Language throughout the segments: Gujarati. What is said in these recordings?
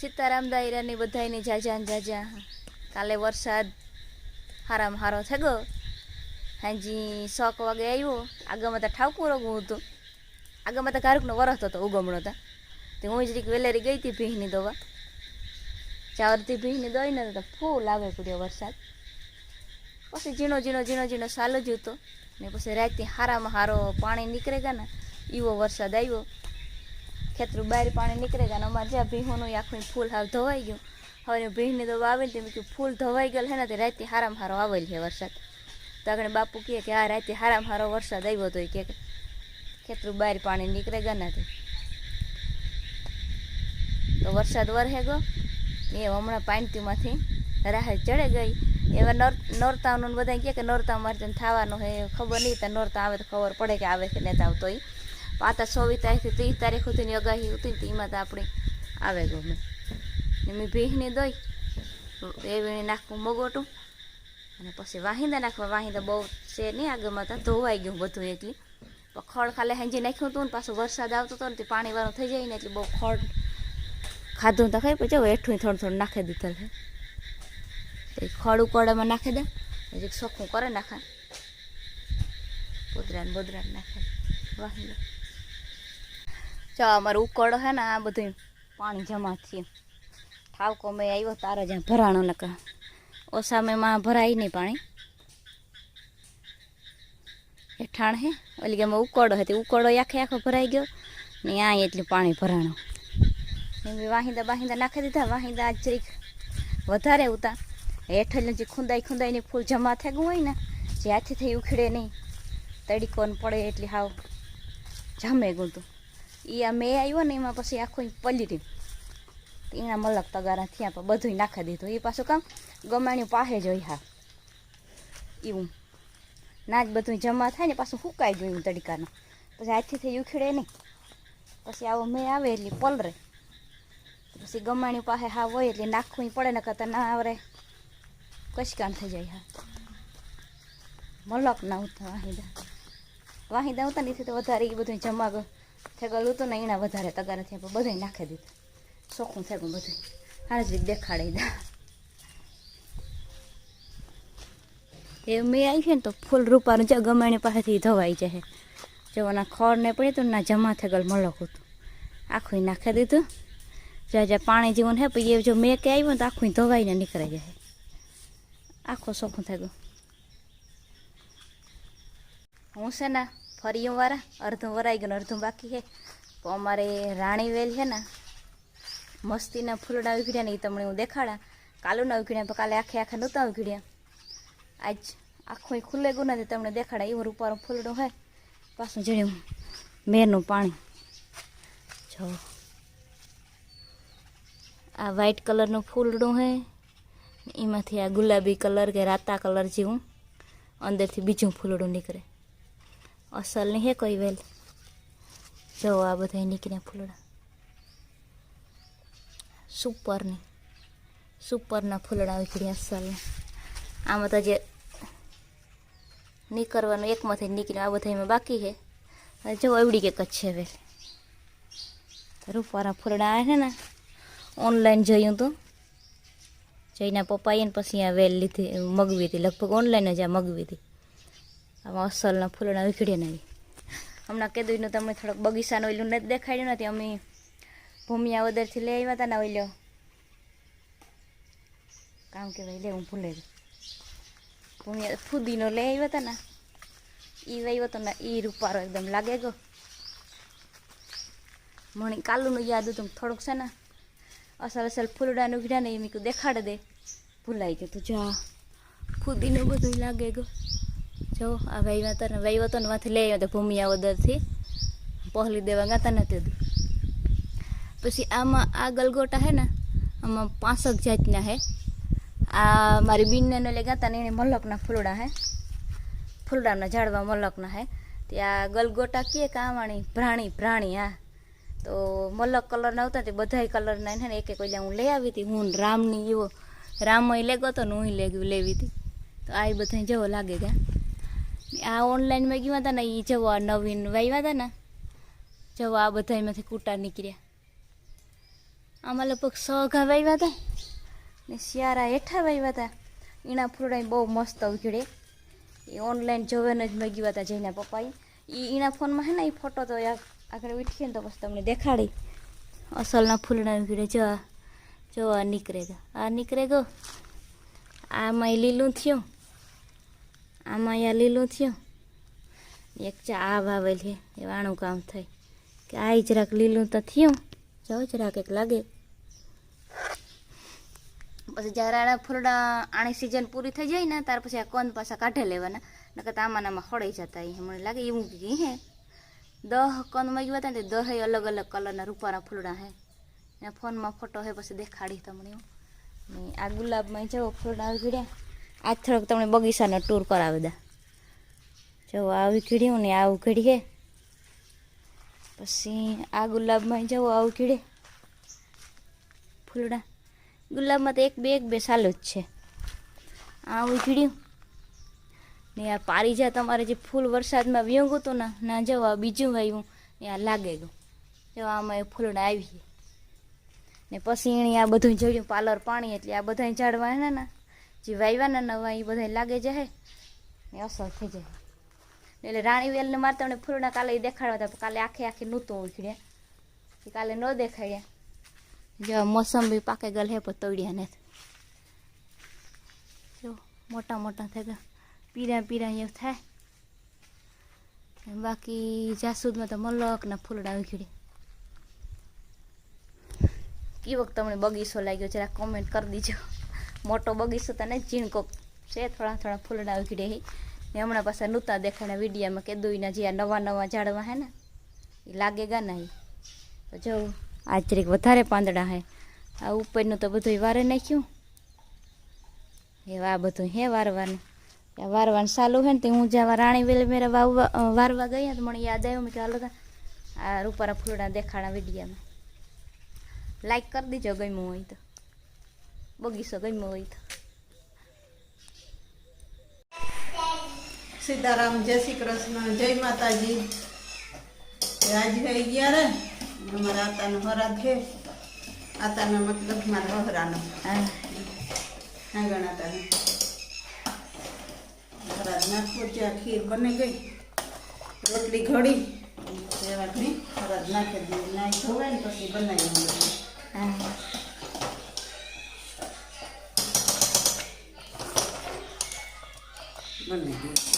સીતારામ દાયરાની બધાયની જાજા ને જાજા કાલે વરસાદ હારામાં હારો ગયો હાજી શોખ વાગે આવ્યો આગળમાં તો ઠાવકું રોગું હતું. આગળમાં તો કારુકનો વરસ હતો, ઉગમણો હતા. તે હું જરીક વેલેરી ગઈ હતી ભીહની દવા. ચાવરથી ભીહની દોઈ ને તો ફૂલ આવે પડ્યો વરસાદ. પછી ઝીણો ઝીણો ઝીણો ઝીણો સાલો જ હતો. ને પછી રાતથી હારામાં હારો પાણી નીકળે ગયા ને એવો વરસાદ આવ્યો. ખેતરું બહાર પાણી નીકળે ગયા ને અમારે જ્યાં ભીહોનું ય આખું ફૂલ હાવ ધોવાઈ ગયું. હવે ભીંની દવા આવે ને તે મેં કીધું ફૂલ ધોવાઈ ગયેલ હે ને, તે રાતથી હારામાં હારો આવેલ છે વરસાદ. તો આગળ બાપુ કહે કે આ રાતે હારામાં હારો વરસાદ આવ્યો તો કે, ખેતરું બહાર પાણી નીકળે ગયા ને, તે. તો વરસાદ વરહે ગયો. ને એ હમણાં પાણીતીમાંથી રાહે ચડે ગઈ. એવા નોર, નોરતાનું ને બધા કહે કે નોરતા મારે તને થવાનું હે ખબર નહીં તો નોરતા આવે તો ખબર પડે કે આવે કે નથી આવતો એ પાતા છવ્વીસ તારીખથી ત્રીસ તારીખ સુધીની અગાહી હતી ને એમાં તો આપણે આવે ગમે. એમ ભીહને દઈ, એ વીણી નાખવું મગોટું, અને પછી વાહિંદા નાખવા. વાહિંદા બહુ છે નહીં આગળમાં તો ધોવાઈ ગયું બધું એટલી. ખડ ખાલી હાંજી નાખ્યું હતું ને, પાછું વરસાદ આવતો હતો ને, તે પાણી વાળું થઈ જાય ને, એટલે બહુ ખડ ખાધું તો ખાઈ પછી હેઠું થોડું થોડું નાખી દીધેલ છે. એ ખડ ઉકળામાં નાખી દે હજી સોખું કરે નાખા. પોદરાને બોદરાને નાખે. વાહિંદા. જો અમારો ઉકળો હે ને, આ બધું પાણી જમા થયું. ઠાવકો મેં આવ્યો તારે જ્યાં ભરાણો નકા ઓસામેમાં ભરાય નહીં પાણી. હેઠાણ હે, ઓલી ગામમાં ઉકળો હતી ઉકળો આખે આખો ભરાઈ ગયો. ને આ એટલું પાણી ભરાણો. ને વાહિંદા બાહિંદા નાખી દીધા, વાહિંદા જરીક વધારે ઉતા. હેઠળ જે ખુંદાઈ ખુંદાઈને ફૂલ જમા થઈ ગયું હોય ને જે હાથેથી ઉખડે નહીં તડીકો ને પડે એટલી હાવ જામે ગયું તું એ આ મેં આવ્યો ને એમાં પછી આખું પલરી એના મલક તગારા થયા પણ બધું નાખી દીધું. એ પાછું કામ ગમાણ્યું પાસે જ હોય હા. એવું ના જ બધું જમા થાય ને પાછું સુકાઈ ગયું તડકાનું. પછી હાથથી થઈ ઉખેડે નહીં. પછી આવો મેં આવે એટલે પલરે. પછી ગમાણ્યું પાસે હા હોય એટલે નાખવું પડે ને કરતા ના આવરે. કશકાન થઈ જાય હા. મલક ના ઉતા વાહિદા વાહિદા ઉતા નથી તો વધારે એ બધું જમા ગયું થેગલ હતું ને એના વધારે તગારા થયા પણ બધાય નાખી દીધું. ચોખ્ખું થયું બધું હાર જ દેખાડી દા. એ મેં આવી છે ને તો ફૂલ રૂપાનું જ ગમાણી પાસેથી ધવાઈ જાય જવાના ખોર ને પડી તું ના જમા થેગલ મળક હતું. આખું નાખી દીધું. જ્યાં જ્યાં પાણી જેવું હે પછી એ જો મેં કે આવ્યું ને તો આખું ધોવાઈને નીકળી જાય આખું ચોખ્ખું થઈ ગયું હું છે ને ફરી વાળા અડધું વરાઈ ગયું અડધું બાકી છે. તો અમારે રાણીવેલ છે ને, મસ્તીના ફૂલડા ઉઘડ્યા ને એ તમને હું દેખાડા. કાલુના ઉઘડ્યા પણ કાલે આખે આખા નહોતા ઉઘડ્યા આજ આખું ખુલ્લે ગયું નથી તમને દેખાડા એવું રૂપારું ફૂલડું હોય પાછું જડ્યું મેરનું પાણી. જો. આ વ્હાઈટ કલરનું ફૂલડું હે એમાંથી આ ગુલાબી કલર કે રાતા કલર જેવું અંદરથી બીજું ફૂલડું નીકળે. અસલ નહીં હે કોઈ વેલ. જો આ બધા નીકળ્યા ફૂલડા. સુપરની. સુપરના ફૂલડા નીકળ્યા અસલ. આમાં તો જે નીકળવાનું એકમાંથી નીકળ્યું, આ બધા એમાં બાકી છે. જો એવડી કે છે વેલ. રૂપારા ફૂલડા આવે છે ને ઓનલાઈન જોયું તો. જઈને પપ્પાએ પછી આ વેલ લીધી, મગવી હતી, લગભગ ઓનલાઈન જ આ મગવી હતી. આમાં અસલના ફૂલડા ઉખડ્યા નહીં હમણાં કીધું તમને થોડોક બગીચાનું ઓલું નથી દેખાડ્યું નથી અમે ભૂમિયા વદરથી લઈ આવ્યા હતા ને ઓલ્યો કામ કે ભાઈ લે, હું ભૂલે ભૂમિયા ફૂદીનો લઈ આવ્યા હતા ને એ વાવ્યો હતો ને એ રૂપારો એકદમ લાગે ગયો. મણી કાલુનું યાદ હતું થોડુંક છે ને, અસલ અસલ ફૂલડાનું ઉઘડ્યા ને એ મેં કીધું દેખાડ દે. ભૂલાઈ ગયું તું, જા. ફુદીનું બધું લાગે ગયો. જો, આ હતા ને હતો ને માંથી લઈ આવ્યો હતો ભૂમિયા વદરથી પહલી દેવા ગાતા નથી પછી આમાં આ ગલગોટા હે ને, આમાં પાંસઠ જાતના હે. આ મારી બીનને લઈ ગાતા ને એને મલકના ફૂલડા હે. ફૂલડાના ઝાડવા મલકના હે. ત્યાં ગલગોટા કીએ કાવાણી પ્રાણી પ્રાણી હા. તો મલક કલરના આવતા તે બધાય કલરના ને એક એક હું લઈ આવી હતી. હું રામની એવો રામય લેગો તો ને હું લેવી હતી. તો આ બધા જેવો લાગે ગયા. આ ઓનલાઈન મેં ગયા હતા ને એ જવો આ નવીન વાવ્યા હતા ને, જવો આ બધા એમાંથી કૂટા નીકળ્યા. આમાં લગભગ સઘા વાવ્યા હતા ને શિયારા હેઠા વાવ્યા હતા. એના ફૂલડા બહુ મસ્ત ઉઘડે. એ ઓનલાઈન જોવેને જ મગ્યા હતા જઈને પપ્પાએ. એ એના ફોનમાં હે ને એ ફોટો તો આગળ ઉઠીએ ને તો પછી તમને દેખાડી. અસલના ફૂલડા ઉઘડે, જવા, જોવા નીકળે ગયો આ નીકળે ગયો આમાં એ લીલું થયું. આમાં યા લીલું થયું. એક ચા આ વાવેલ એ વાણું કામ થાય કે આ જરાક લીલું તો થયું. જાઓ જરાક એક લાગે. પછી જ્યારે આડા ફૂલડા આની સિઝન પૂરી થઈ જાય ને, ત્યાર પછી આ કંદ પાછા કાઢે લેવાના. નકર આમાં આમાં ખોડાઈ જતા મને લાગે, એવું કે હે. દહ કંદ મગ્યા હતા ને દહ અલગ અલગ કલરના રૂપાના ફૂલડા હે. એના ફોનમાં ફોટો હે, પછી દેખાડી તમને એવું. આ ગુલાબમાં જવો ફૂલડા ગયા આજ થોડોક તમને બગીચાનો ટૂર કરાવી દા. જો આવી કીડ્યું ને આવું કીડીએ પછી આ ગુલાબમાં જવો આવું કીડે ફૂલડા. ગુલાબમાં તો એક બે એક બે સાલું જ છે. આવું કીડ્યું ને આ પારીજા તમારે જે ફૂલ વરસાદમાં વ્યંગું હતું ને, ના જવા બીજું વાવ્યું ને આ લાગે ગયું. જો આમાં એ ફૂલડા આવી ને પછી એણી આ બધું જોયું પાલર પાણી એટલે આ બધા ઝાડવા હે ને જે વાવ્યા નવા એ બધા લાગે જાય ને અસર થઈ જાય. એટલે રાણી વેલને મારે તમને ફૂલના કાલે દેખાડવા હતા કાલે આખે આખી નૂતું ઉખડ્યા એ કાલે ન દેખાડ્યા. જો મોસંબી પાકે ગયેલ હે, પણ તોડ્યા નથી જો મોટા મોટા થઈ ગયા પીરા પીરા એવું થાય. બાકી જાસૂદમાં તો મલકના ફૂલડા ઉખડી કી વખત તમને બગીચો લાગ્યો, જરા કોમેન્ટ કરી દીજો. મોટો બગીચો તો નહીં ઝીણકો છે થોડા થોડા ફૂલડા ઉખડે હી ને હમણાં પાછા નૂતા દેખાડા વિડીયામાં કે દુઈના જે આ નવા નવા ઝાડવા હે ને એ લાગેગા ના ઈ તો જો આ જરીક વધારે પાંદડા હે. આ ઉપરનું તો બધું વારે નાખ્યું. એ આ બધું હે વારવાનું. આ વારવાનું ચાલુ હે ને તે હું જ્યાં રાણી વેલ મેરે વાવવા અ, વારવા ગઈ તો મને યાદ આવ્યું મેં કે હાલો તા આ રૂપારા ફૂલડા દેખાડા વિડીયામાં. લાઈક કરી દીજો ગમ્યું હોય તો. બગીચો ગમ્યો હોય તો સીતારામ જય શ્રી કૃષ્ણ જય માતાજી. આજ થઈ ગયા રે. અમારા આતાનો હરાદ છે. આતાનો મતલબ મારા હરાનો. હા. આંગણ આતાનો. નાખવો ત્યાં ખીર બની ગઈ. રોટલી ઘડી. સેવાકની હરાદ નાખી દીધી નાઈ ધોવાય ને પછી બનાવી હા. બની ગયું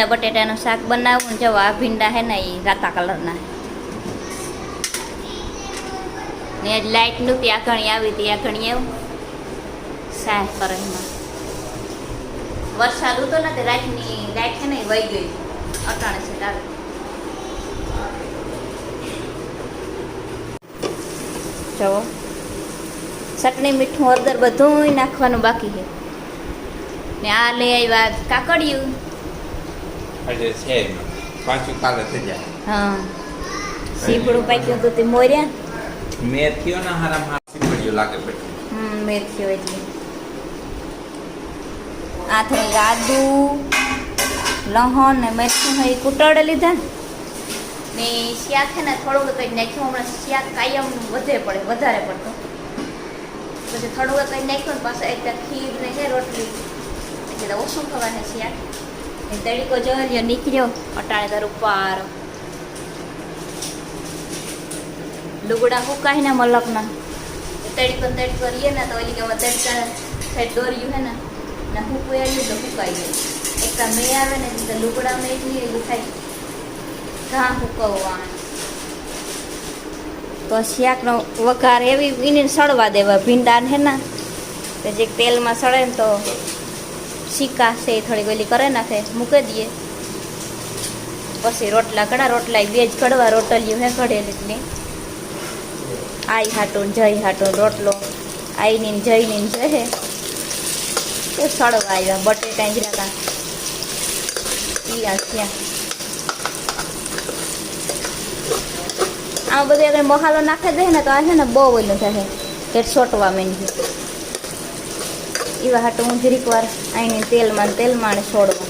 ભીંડા બટેટાનું શાક બનાવું જો આ ભીંડા હે ને એ રાતા કલરના. ને આજ લાઇટ નહોતી ઘણી આવી હતી, આ ઘણી આવું. સાહેબ કરે વરસાદ ઉતો ને તે રાતની લાઇટ છે ને વહી ગઈ. અટાણે છે તારે. જવો ચટણી, મીઠું, હળદર બધું નાખવાનું બાકી છે. ને આ લઈ આવ્યા કાકડિયું. આજે છે. પાછું કાલે થઈ જાય. હા. સીપડું પાક્યું હતું તે મોર્યા? મેં થયો ને હાર સીપડ્યું લાગે પછી હમ મેથીઓ એટલે. આ થોડી આદુ લહણ ને મેથું એ કૂટડે લીધા ને. શાક છે ને થોડુંક કંઈ નાખ્યું હમણાં શાક કાયમ વધે પડે વધારે પડતું. પછી થોડુંક કંઈ નાખ્યું ને પાછું એક ખીર ને છે રોટલી. એટલે ઓછું ખવાને શાક એ તડીકો જોયો નીકળ્યો અટાણે તાર ઉપર. લુગડા હુકાય ને મલકના તડકો તડીકો રહીએ ને તો ઓલી કે તડકા સાઈડ દોર્યું હે ને ને હુકું આવ્યું તો હુકાઈ ગયું એક તો મેં આવે ને તો લુગડા મેં એટલી એવું થાય. ઘા હુકવવા તો શાકનો વઘાર એવી એને સળવા દેવા. ભીંડા હે ને, કે જે તેલમાં સળે ને તો સિક્કા છે એ થોડીક ઓલી કરે નાખે, મૂકી દઈએ. પછી રોટલા કડા રોટલા બે જ કડવા રોટલીઓ હે ઘડેલી એટલી આઈ હાટો જય હાટો રોટલો આઈની ને જયની ને જય તો સળવા આવ્યા બટેટા જરાકા ઈયા ત્યાં આ બધું મસાલો નાખી દે ને તો આ છે ને બહુ ઓલું થશે કે છોટવા માંડી એવા હાટું હું જરીક વાર અહીંની તેલમાં તેલ તેલમાં ને છોડવા.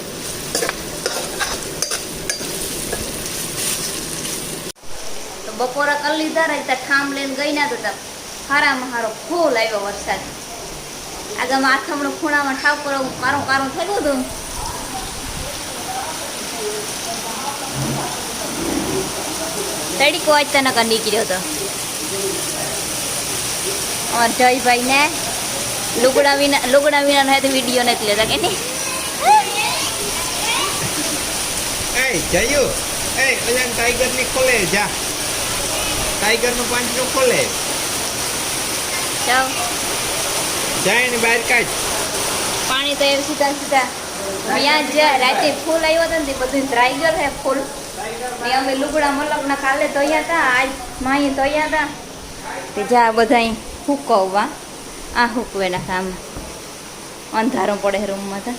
તો બપોરા કરી લીધા રહી ત્યાં ઠામ લઈને ગઈ ના તો ત્યાં હારામાં હારો ફૂલ આવ્યો વરસાદ. આગળ માથામણું ખૂણામાં ઠાવ કરો કારું કારું થયું હતું. તડીકો કર નીકળ્યો હતો અમાર જયભાઈ ને લુગડા વિના લુગડા વિના હોય તો વીડિયો નથી લેતા કે નહીં? એ જયુ. એ ઓલા ટાઈગરની ખોલે જા. ટાઈગરનું પાંચરું ખોલે. જાઓ. જાય ને બહાર કાઢ. પાણી તો એમ સીધા સીધા. ત્યાં જ રાતે ફૂલ આવ્યો હતો ને બધું ધ્રાઈ હે ફૂલ. ને અમે લુગડા મલકના કાલે ધોયા હતા આજ માહી ધોયા હતા તે જા બધા હુકવવા આ હુકવે ના કામ અંધારો પડે રૂમમાં તો.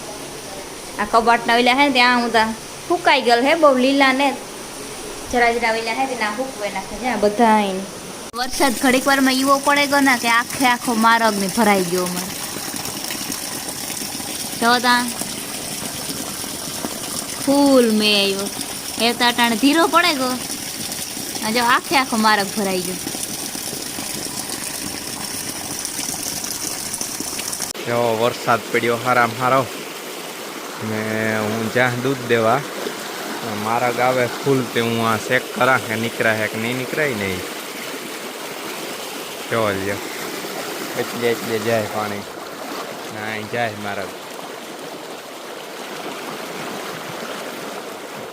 આ કબાટના ઓલા હે ત્યાં હું તા હુકાઈ ગયેલ હે બહુ લીલા ને જરા જરા ઓલા હે ત્યાં હુકવે નાખે જા બધા આઈને. વરસાદ ઘડીક વારમાં એવો પડે ગયો ને કે આખે આખો મારગ ને ભરાઈ ગયો અમારે જો તા ફૂલ મેં આવ્યો એ તો અટાણે ધીરો પડે ગયો. જો આખે આખો મારગ ભરાઈ ગયો. જો વરસાદ પડ્યો, હારામ હારો. ને હું જ્યાં દૂધ દેવા મારા ગાવે ફૂલ તે હું આ ચેક કરા, કે નીકળ્યા હે કે નહીં નીકળાય નહીં. જો લ્યો. એટલે એટલે જાય પાણી. ના અહીં જાય મારા.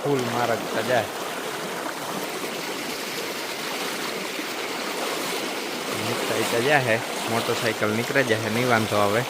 ફૂલ મારા તો જાય. નીકળાય તો જાય મોટરસાઇકલ નીકળે જાય નહીં વાંધો આવે.